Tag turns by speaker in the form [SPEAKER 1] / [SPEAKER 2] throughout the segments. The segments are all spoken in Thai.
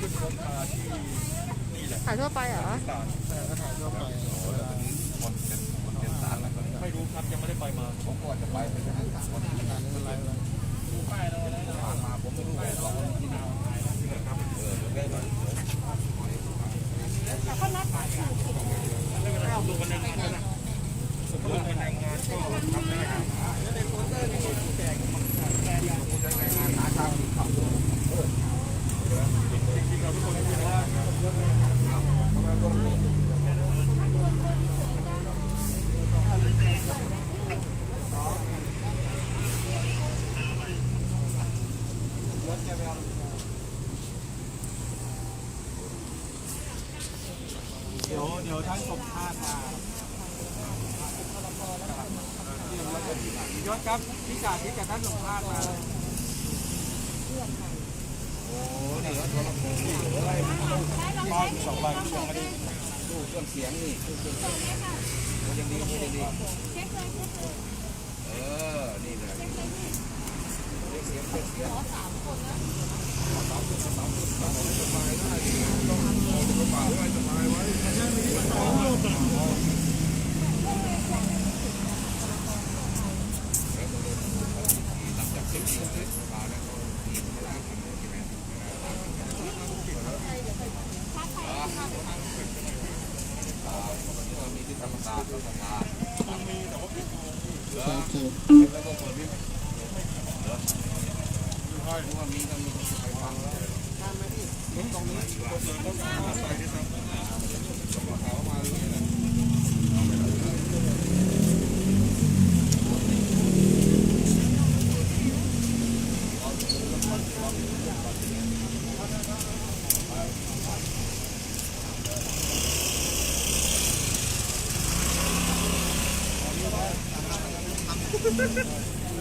[SPEAKER 1] ขึ้นรถมาที่นี่แหละ
[SPEAKER 2] ถ่ายทั่วไปเหรอ
[SPEAKER 1] ศาล
[SPEAKER 3] แต่ก็ถ่ายทั่วไป
[SPEAKER 1] คนเป็นคนเป็นศาลไม่รู้ครับยังไม่ได้ไปมาผมก็จะไปเป็นคน
[SPEAKER 3] งานเป็นไรวะ
[SPEAKER 1] ผ่านมาผมไม่รู้ว่าสองที่นาครับเออได้มาไม่เป็นไรลงกันในงานนะผมลงกันในงานก็ทำได้ครับจริงๆเราทุกคนรู้ว่า
[SPEAKER 3] เดี๋ยวเดี๋ยวท่านสมภาษณ์มายศครับพี่จ่าที่กับท่านสมภาษณ์มา
[SPEAKER 1] ตอนสองใบที่ยังไม่ได้ ดูเครื่องเสียงนี่เครื่องเสียงยังดียังดีเออ นี่เลยเสียงเสียงเสียงมีที่ธรรมศาสตร์ธรรมศาสตร์แล้วก็เปิดวิทย์เหรอใช่ว่ามีต้องมีคนไปฟังแล้วตรงนี้ก็เดินรถมาไปที่ทางเขามาเลยนะ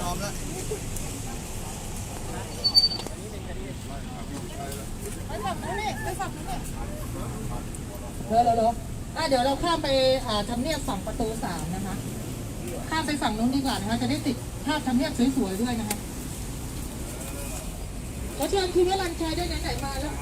[SPEAKER 3] ยอมแล้ว
[SPEAKER 4] เดี๋ยวเดี๋ยวเดี๋ยวอะเดี๋ยวเราข้ามไปอ่าทำเนียบฝั่งประตูสามนะคะ ข้ามไปฝั่งนู้นดีกว่านะคะ จะได้ติดภาพทำเนียบสวยๆด้วยนะคะขอเชิญคุณวรัญชัยด้วยไหนมาแล้ว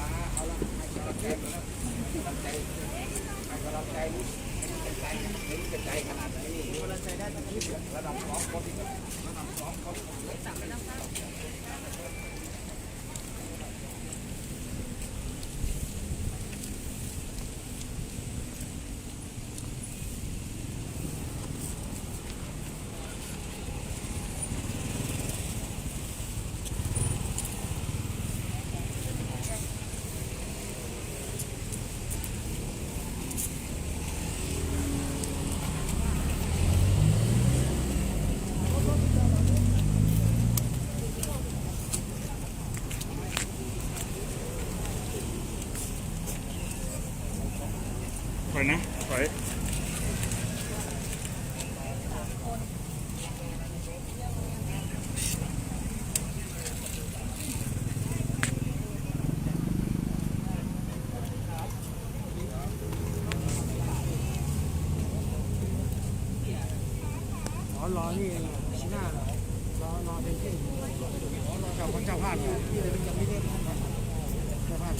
[SPEAKER 1] ถอยนะถอย
[SPEAKER 3] อ๋อรอนี่เองชี้หน้าเหรอรอรอเป็นที่เจ้า พี่เลยยังไม่ได้เจ้าภาพ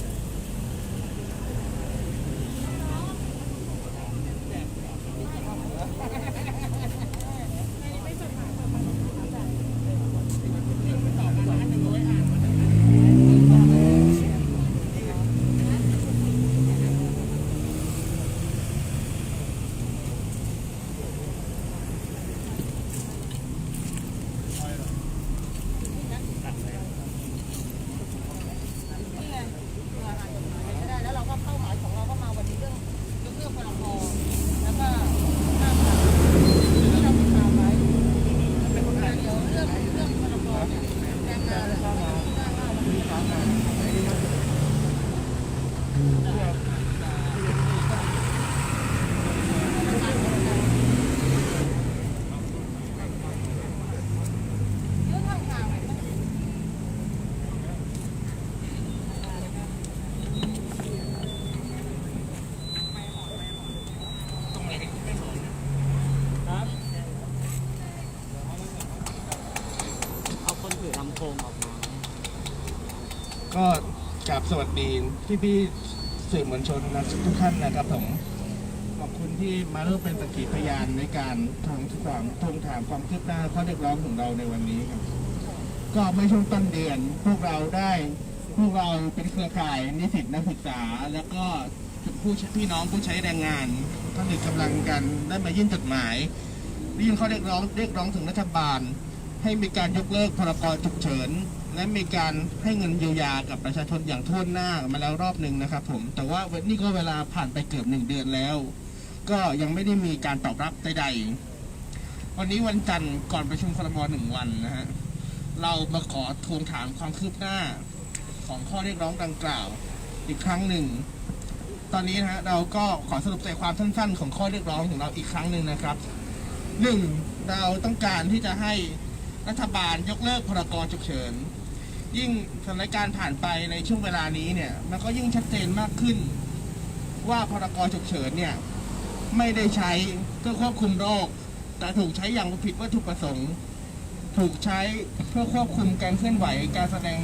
[SPEAKER 3] ก็กลับสวัสดีพี่พี่สื่อมวลชนนะทุกท่านนะครับผมขอบคุณที่มาร่วมเป็นสักขีพยานในการทวงความทวงถามความคืบหน้าข้อเรียกร้องของเราในวันนี้ครับ ก็ไม่ช่วงต้นเดือน พวกเราได้พวกเราเป็นเครือข่ายนิสิตนักศึกษา แล้วก็ผู้พี่น้องผู้ใช้แรงงานผนึกกำลังกันได้มายื่นจดหมายยื่นข้อเรียกร้องเรียกร้องถึงรัฐบาล ให้มีการยกเลิกพรกฉุกเฉิน และมีการให้เงินเยียวยากับประชาชนอย่างทั่วหน้ามาแล้วรอบหนึ่งนะครับผมแต่ว่านี่ก็เวลาผ่านไปเกือบหนึ่งเดือนแล้ว ก็ยังไม่ได้มีการตอบรับใดๆวันนี้วันจันทร์ก่อนประชุมครมหนึ่งวันนะฮะเรามาขอทวงถามความคืบหน้าของข้อเรียกร้องดังกล่าวอีกครั้งหนึ่ง ตอนนี้นะฮะเราก็ขอสรุปใจความสั้นๆ ของข้อเรียกร้องของเราอีกครั้งหนึ่งนะครับหนึ่งเราต้องการที่จะให้รัฐบาลยกเลิกพรกฉุกเฉิน ยิ่งสถานการณ์ผ่านไปในช่วงเวลานี้เนี่ย มันก็ยิ่งชัดเจนมากขึ้น ว่าพรกฉุกเฉินเนี่ย ไม่ได้ใช้เพื่อควบคุมโรค แต่ถูกใช้อย่างผิดวัตถุประสงค์ ถูกใช้เพื่อควบคุมการเคลื่อนไหว การแสดง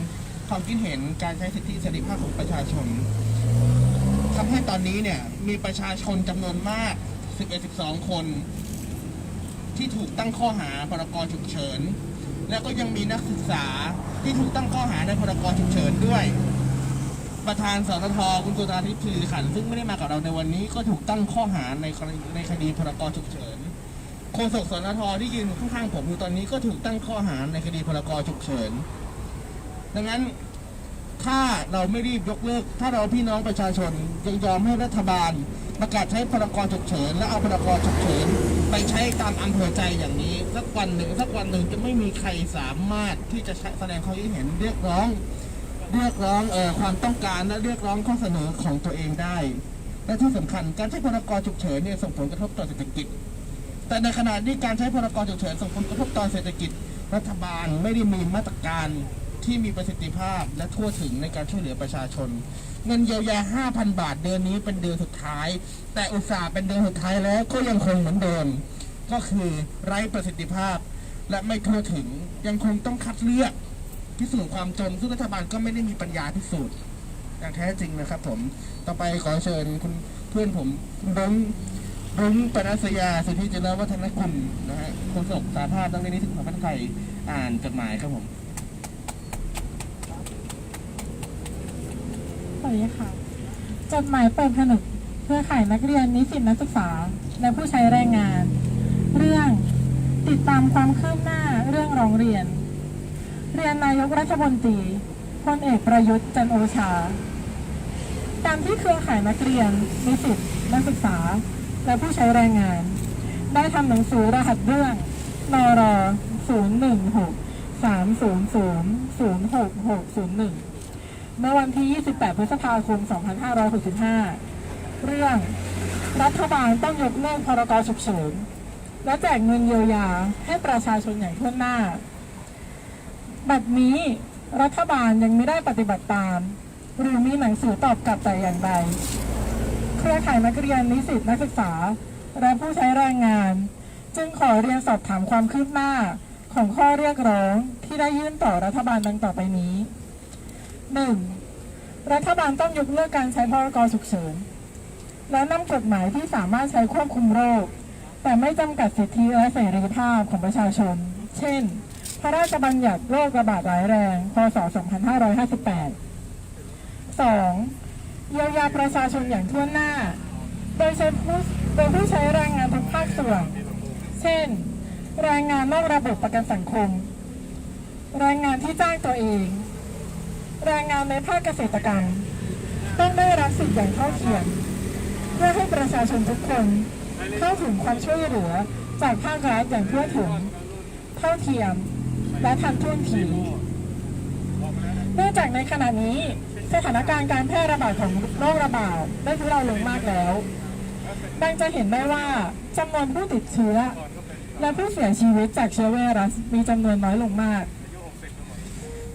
[SPEAKER 3] ความคิดเห็นการใช้สิทธิเสรีภาพของประชาชนทำให้ตอนนี้เนี่ยมีประชาชนจำนวนมาก 11-12 คน ที่ถูกตั้งข้อหาพรกฉุกเฉิน แล้วก็ยังมีนักศึกษาที่ถูกตั้งข้อหาในพรกฉุกเฉินด้วย ประธานสตทคุณสุธาทิพย์คือขันซึ่งไม่ได้มากับเราในวันนี้ก็ถูกตั้งข้อหาในในคดีพรกฉุกเฉินโฆษกสนทที่ยืนข้างๆผมอยู่ตอนนี้ก็ถูกตั้งข้อหาในคดีพรกฉุกเฉิน ดังนั้นถ้าเราไม่รีบยกเลิก ถ้าเราพี่น้องประชาชนยังยอมให้รัฐบาลประกาศใช้พรกฉุกเฉิน และเอาพรกฉุกเฉิน ไปใช้ตามอำเภอใจอย่างนี้ สักวันหนึ่งสักวันหนึ่งจะไม่มีใครสามารถที่จะแสดงความคิดเห็นเรียกร้อง เรียกร้องเอ่อความต้องการและเรียกร้องข้อเสนอของตัวเองได้ และที่สำคัญการใช้พรกฉุกเฉินเนี่ยส่งผลกระทบต่อเศรษฐกิจ แต่ในขณะที่การใช้พรกฉุกเฉินส่งผลกระทบต่อเศรษฐกิจ รัฐบาลไม่ได้มีมาตรการ ที่มีประสิทธิภาพและทั่วถึงในการช่วยเหลือประชาชน เงินเยียวยา 5,000 บาทเดือนนี้เป็นเดือนสุดท้าย แต่อุตสาห์เป็นเดือนสุดท้ายแล้วก็ยังคงเหมือนเดิมก็คือไร้ประสิทธิภาพและไม่ทั่วถึงยังคงต้องคัดเลือกพิสูจน์ความจนซึ่งรัฐบาลก็ไม่ได้มีปัญญาพิสูจน์อย่างแท้จริงนะครับผม ต่อไปขอเชิญคุณเพื่อนผมรุ้งรุ้งปนัสยาสุทธิจรวัฒนคุณนะฮะโฆษกสาภาพตั้งในนิสิตของพันไทยอ่านจดหมายครับผม
[SPEAKER 2] วัสดีค่ะ จดหมายเปิดผนึกเพื่อข่ายนักเรียนนิสิตนักศึกษา และผู้ใช้แรงงาน เรื่องติดตามความคืบหน้าเรื่องร้องเรียน เรียนนายกรัฐมนตรีพลเอกประยุทธ์จันโอชา ตามที่เครือข่ายนักเรียนนิสิตนักศึกษา และผู้ใช้แรงงาน ได้ทำหนังสือรหัสเรื่องนร016 300 06601 เมื่อวันที่ 28 พฤษภาคม 2565 เรื่องรัฐบาลต้องยกเลิกพรกฉุกเฉินและแจกเงินเยียวยาให้ประชาชนอย่างทั่วหน้า บัดนี้รัฐบาลยังไม่ได้ปฏิบัติตาม หรือมีหนังสือตอบกลับแต่อย่างใด เครือข่ายนักเรียนนิสิตนักศึกษา และผู้ใช้แรงงาน จึงขอเรียนสอบถามความคืบหน้าของข้อเรียกร้องที่ได้ยื่นต่อรัฐบาลดังต่อไปนี้ 1. รัฐบาลต้องยกเลิกการใช้พรกฉุกเฉิน และนำกฎหมายที่สามารถใช้ควบคุมโรค แต่ไม่จำกัดสิทธิและเสรีภาพของประชาชน เช่น พระราชบัญญัติโรคระบาดร้ายแรง พศ 2558 2. เยียวยาประชาชนอย่างทั่วหน้า โดยใช้ผู้โดยผู้ใช้แรงงานทุกภาคส่วน เช่น แรงงานนอกระบบประกันสังคม แรงงานที่จ้างตัวเอง แรงงานในภาคเกษตรกรรม ต้องได้รับสิทธิ์อย่างเท่าเทียม เพื่อให้ประชาชนทุกคนเข้าถึงความช่วยเหลือจากภาครัฐอย่างทั่วถึง เท่าเทียม และทันท่วงทีเนื่องจากในขณะนี้สถานการณ์การแพร่ระบาดของโรคระบาดได้ทุเลาลงมากแล้วดังจะเห็นได้ว่าจำนวนผู้ติดเชื้อ และผู้เสียชีวิตจากเชื้อไวรัสมีจำนวนน้อยลงมาก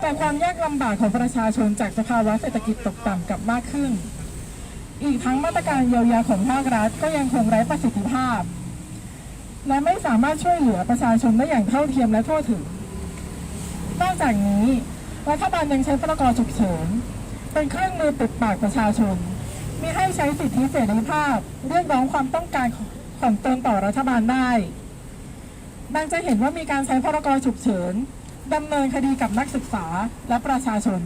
[SPEAKER 2] แต่ความยากลำบากของประชาชนจากสภาวะเศรษฐกิจตกต่ำกลับมากขึ้น อีกทั้งมาตรการเยียวยาของภาครัฐก็ยังคงไร้ประสิทธิภาพ และไม่สามารถช่วยเหลือประชาชนได้อย่างเท่าเทียมและทั่วถึง นอกจากนี้รัฐบาลยังใช้พรกฉุกเฉินเป็นเครื่องมือปิดปากประชาชนมิให้ใช้สิทธิเสรีภาพเรียกร้องความต้องการของของตนต่อรัฐบาลได้ดังจะเห็นว่ามีการใช้พรกฉุกเฉิน ดำเนินคดีกับนักศึกษาและประชาชน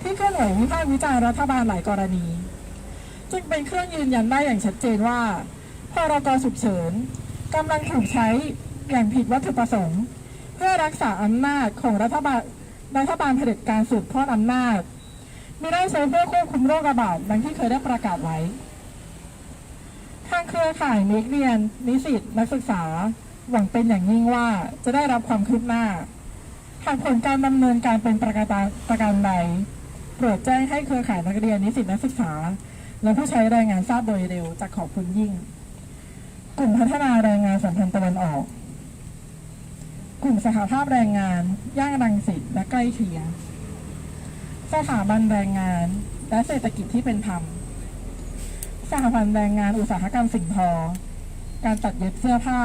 [SPEAKER 2] ที่เคลื่อนไหววิพากษ์วิจารณ์รัฐบาลหลายกรณี จึงเป็นเครื่องยืนยันได้อย่างชัดเจนว่าพรกฉุกเฉินกำลังถูกใช้อย่างผิดวัตถุประสงค์ เพื่อรักษาอำนาจของรัฐบาลรัฐบาลเผด็จการสืบทอดอำนาจไม่ได้ใช้เพื่อควบคุมโรคระบาดดังที่เคยได้ประกาศไว้ ทางเครือข่ายนักเรียน นิสิต นักศึกษา หวังเป็นอย่างยิ่งว่าจะได้รับความคืบหน้า หากผลการดำเนินการเป็นประการประการใดโปรดแจ้งให้เครือข่ายนักเรียนนิสิตนักศึกษา และผู้ใช้แรงงานทราบโดยเร็วจะขอบคุณยิ่ง กลุ่มพัฒนาแรงงานสัมพันธ์ตะวันออก กลุ่มสหภาพแรงงาน ย่างรังสิตและใกล้เคียงสถาบันแรงงาน และเศรษฐกิจที่เป็นธรรมสหพันธ์แรงงานอุตสาหกรรมสิ่งทอ การตัดเย็บเสื้อผ้า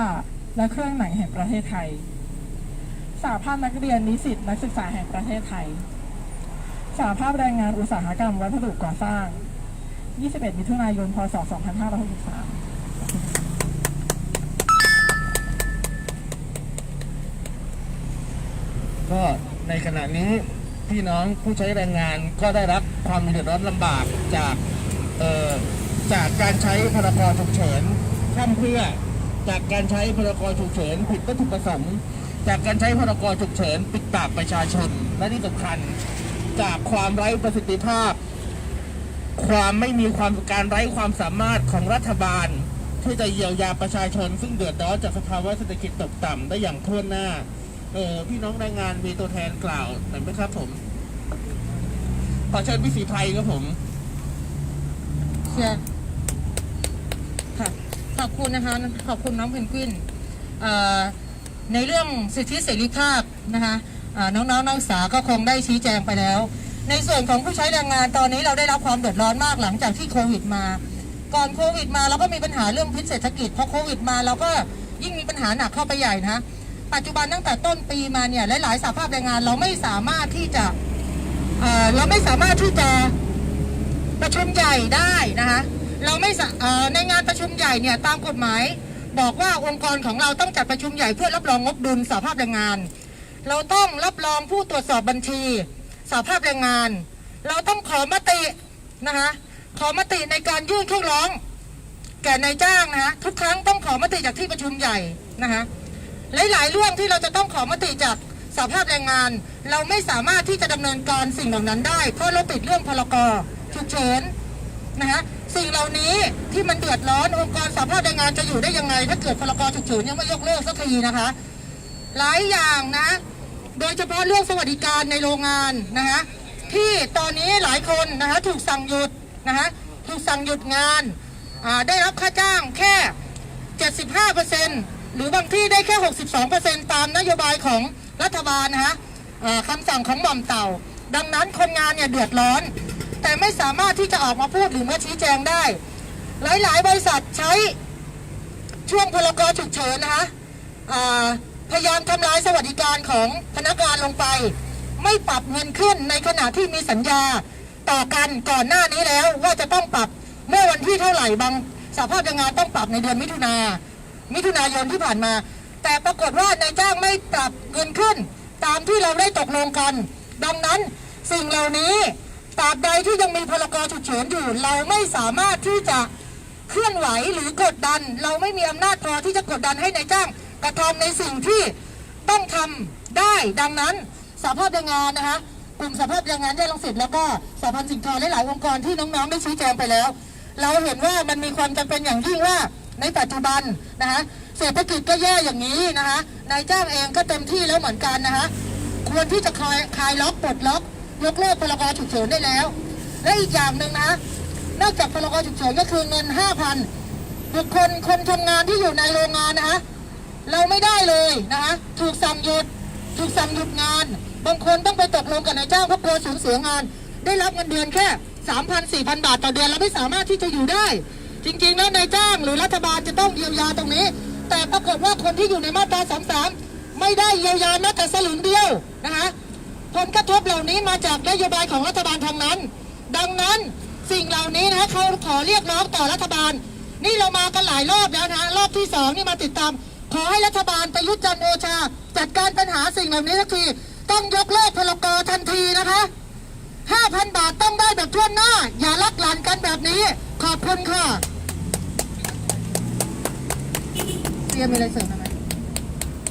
[SPEAKER 2] และเครื่องหนังแห่งประเทศไทย สหภาพนักเรียนนิสิตนักศึกษาแห่งประเทศไทยสหภาพแรงงานอุตสาหกรรมวัสดุก่อสร้าง 21 มิถุนายน พศ 2563
[SPEAKER 3] ก็ในขณะนี้พี่น้องผู้ใช้แรงงานก็ได้รับความเดือดร้อนลำบากจากเอ่อจากการใช้พรกฉุกเฉินข้ามเพื่อจากการใช้พรกฉุกเฉินผิดวัตถุประสงค์ จากการใช้พรกฉุกเฉินปิดปากประชาชน และที่สำคัญจากความไร้ประสิทธิภาพ ความไม่มีความการไร้ความสามารถของรัฐบาล ที่จะเยียวยาประชาชน ซึ่งเดือดร้อนจากสภาวะเศรษฐกิจตกต่ำได้อย่างทั่วหน้าเออพี่น้องแรงงานมีตัวแทนกล่าวหน่อยไหมครับผมขอเชิญพี่สีภัยครับผม
[SPEAKER 4] เชียค่ะขอบคุณนะคะ ขอบคุณน้องเพนกวินเอ่อ ในเรื่องสิทธิเสรีภาพนะคะน้องๆนักศึกษาก็คงได้ชี้แจงไปแล้ว ในส่วนของผู้ใช้แรงงานตอนนี้เราได้รับความเดือดร้อนมากหลังจากที่โควิดมา ก่อนโควิดมาเราก็มีปัญหาเรื่องพิษเศรษฐกิจพอโควิดมาเราก็ยิ่งมีปัญหาหนักเข้าไปใหญ่นะปัจจุบันตั้งแต่ต้นปีมาเนี่ยหลายๆสาภาพแรงงานเราไม่สามารถที่จะเเราไม่สามารถที่จะประชุมใหญ่ได้นะคะเราไม่ในงานประชุมใหญ่เนี่ยตามกฎหมาย บอกว่าองค์กรของเราต้องจัดประชุมใหญ่เพื่อรับรองงบดุลสภาพแรงงาน เราต้องรับรองผู้ตรวจสอบบัญชีสภาพแรงงาน เราต้องขอมตินะคะขอมติในการยื่นข้อร้อง แก่นายจ้างนะคะทุกครั้งต้องขอมติจากที่ประชุมใหญ่นะคะหลายๆเรื่องที่เราจะต้องขอมติจากสภาพแรงงาน เราไม่สามารถที่จะดำเนินการสิ่งเหล่านั้นได้ เพราะเราติดเรื่องพลกฉุกเฉินนะคะ สิ่งเหล่านี้ที่มันเดือดร้อนองค์กรสหภาพแรงงานจะอยู่ได้ยังไง ถ้าเกิดพลกฉุกเฉินยังไม่ยกเลิกสักทีนะคะ หลายอย่างนะ โดยเฉพาะเรื่องสวัสดิการในโรงงานนะคะที่ตอนนี้หลายคนนะคะถูกสั่งหยุดนะคะถูกสั่งหยุดงานได้รับค่าจ้างแค่ 75%หรือบางที่ได้แค่ 62%ตามนโยบายของรัฐบาลนะคะคำสั่งของหม่อมเต่า ดังนั้นคนงานเนี่ยเดือดร้อน แต่ไม่สามารถที่จะออกมาพูดหรือมาชี้แจงได้ หลายๆ บริษัทใช้ช่วงพลกรฉุกเฉินนะคะพยายามทำลายสวัสดิการของพนักงานลงไป ไม่ปรับเงินขึ้นในขณะที่มีสัญญาต่อกันก่อนหน้านี้แล้วว่าจะต้องปรับเมื่อวันที่เท่าไหร่บางสภาพแรงงานต้องปรับในเดือนมิถุนามิถุนายนที่ผ่านมา แต่ปรากฏว่านายจ้างไม่ปรับเงินขึ้น ตามที่เราได้ตกลงกัน ดังนั้นสิ่งเหล่านี้ ตราบใดที่ยังมีพลกรฉุกเฉินอยู่ เราไม่สามารถที่จะเคลื่อนไหวหรือกดดัน เราไม่มีอำนาจพอที่จะกดดันให้นายจ้างกระทำในสิ่งที่ต้องทำได้ดังนั้นสภาพแรงงานนะคะกลุ่มสภาพแรงงานย่านลังสิตแล้วก็สหพันธ์สิ่งทอและหลายองค์กรที่น้องๆได้ชี้แจงไปแล้ว เราเห็นว่ามันมีความจำเป็นอย่างยิ่งว่าในปัจจุบันนะคะเศรษฐกิจก็แย่อย่างนี้นะคะนายจ้างเองก็เต็มที่แล้วเหมือนกันนะคะควรที่จะคลายคลายล็อกปลดล็อก ยกเลิกพลกรฉุกเฉินได้แล้ว และอีกอย่างหนึ่งนะ นอกจากพลกรฉุกเฉินก็คือเงิน5,000บุคคลคนทำงานที่อยู่ในโรงงานนะคะเราไม่ได้เลยนะคะถูกสั่งหยุดถูกสั่งหยุดงาน บางคนต้องไปตกลงกับนายจ้างเพราะกลัวสูญเสียงาน ได้รับเงินเดือนแค่3,000 4,000บาทต่อเดือนเราไม่สามารถที่จะอยู่ได้ จริงๆแล้วนายจ้างหรือรัฐบาลจะต้องเยียวยาตรงนี้ แต่ปรากฏว่าคนที่อยู่ในมาตรา33ไม่ได้เยียวยาแม้แต่สลึงเดียวนะคะ ผลกระทบเหล่านี้มาจากนโยบายของรัฐบาลทางนั้น ดังนั้นสิ่งเหล่านี้นะเขาขอเรียกร้องต่อรัฐบาล นี่เรามากันหลายรอบแล้วนะรอบที่สองนี่มาติดตาม ขอให้รัฐบาลประยุทธ์จันทร์โอชา จัดการปัญหาสิ่งเหล่านี้สักทีต้องยกเลิกพลกรทันทีนะคะ5,000 บาทต้องได้แบบทั่วหน้า อย่าลักหลานกันแบบนี้ ขอบคุณค่ะเตรียมีอะไรเสริมไหม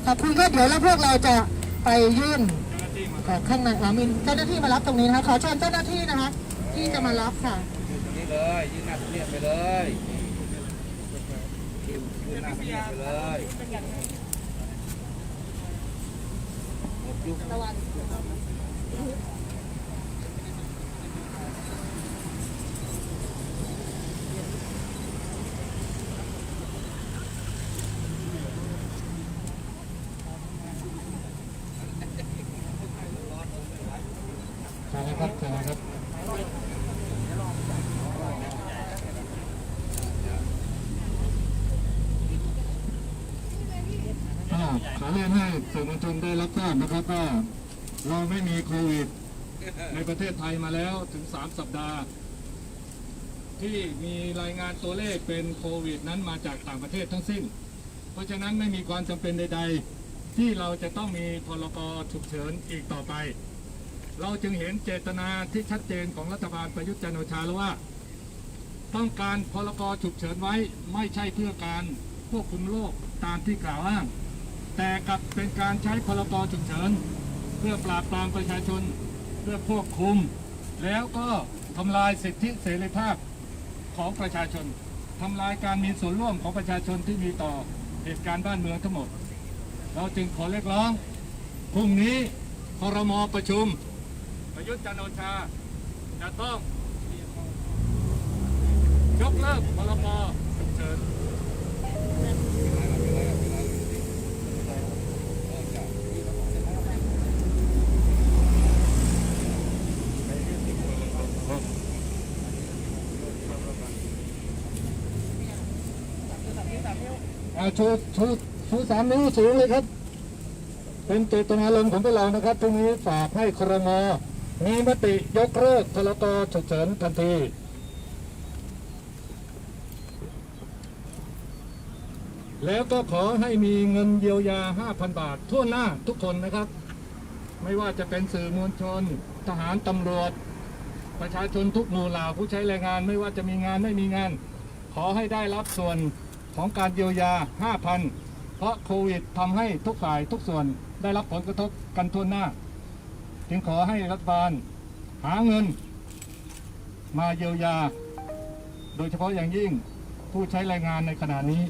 [SPEAKER 4] ขอบคุณค่ะเดี๋ยวแล้วพวกเราจะไปยื่น กับข้างในอามินเจ้าหน้าที่มารับตรงนี้นะคะขอเชิญเจ้าหน้าที่นะคะที่จะมารับค่ะ
[SPEAKER 1] ยืนตรงนี้เลยยืนหน้าตรงนี้ไปเลยยืนยืนหน้าตรงนี้ไปเลยหมดยุค
[SPEAKER 5] ใช่ครับใช่ครับก็ขอเรียน ให้สื่อมวลชนได้รับทราบนะครับว่าเราไม่มีโควิด ในประเทศไทยมาแล้วถึง 3 สัปดาห์ ที่มีรายงานตัวเลขเป็นโควิดนั้นมาจากต่างประเทศทั้งสิ้น เพราะฉะนั้นไม่มีความจำเป็นใด ๆ ที่เราจะต้องมีพรกฉุกเฉินอีกต่อไป เราจึงเห็นเจตนาที่ชัดเจนของรัฐบาลประยุทธ์จันโอชาแล้วว่า ต้องการพรกฉุกเฉินไว้ไม่ใช่เพื่อการควบคุมโรคตามที่กล่าวอ้าง แต่กลับเป็นการใช้พรกฉุกเฉิน เพื่อปราบปรามประชาชน เพื่อควบคุม แล้วก็ทำลายสิทธิเสรีภาพของประชาชนทำลายการมีส่วนร่วมของประชาชนที่มีต่อเหตุการณ์บ้านเมืองทั้งหมด เราจึงขอเรียกร้องพรุ่งนี้ครมอประชุม ประยุทธ์จันโอชา จะต้องยกเลิกพรกฉุกเฉิน อาชูชูชูสามนิ้วสูงเลยครับ เป็นเจตนารมณ์ของพวกเรานะครับตรงนี้ฝากให้ครมมีมติยกเลิกพลกฉุกเฉินทันทีแล้วก็ขอให้มีเงินเยียวยา 5,000 บาท ทั่วหน้าทุกคนนะครับ ไม่ว่าจะเป็นสื่อมวลชน ทหารตำรวจ ประชาชนทุกหมู่เหล่าผู้ใช้แรงงาน ไม่ว่าจะมีงานไม่มีงาน ขอให้ได้รับส่วน ของการเยียวยา 5,000 เพราะโควิดทำให้ทุกฝ่ายทุกส่วนได้รับผลกระทบกันทั่วหน้า จึงขอให้รัฐบาลหาเงิน มาเยียวยา โดยเฉพาะอย่างยิ่งผู้ใช้แรงงานในขณะนี้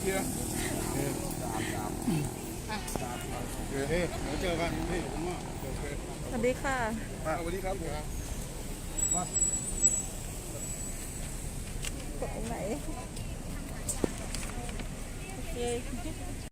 [SPEAKER 1] เคียร์
[SPEAKER 5] โอเคเดี๋ยวเจอกันพี่ผมว่า
[SPEAKER 6] สวัสดีค่ะ
[SPEAKER 1] สวัสดีครับ
[SPEAKER 6] กดตรงไหนโอเค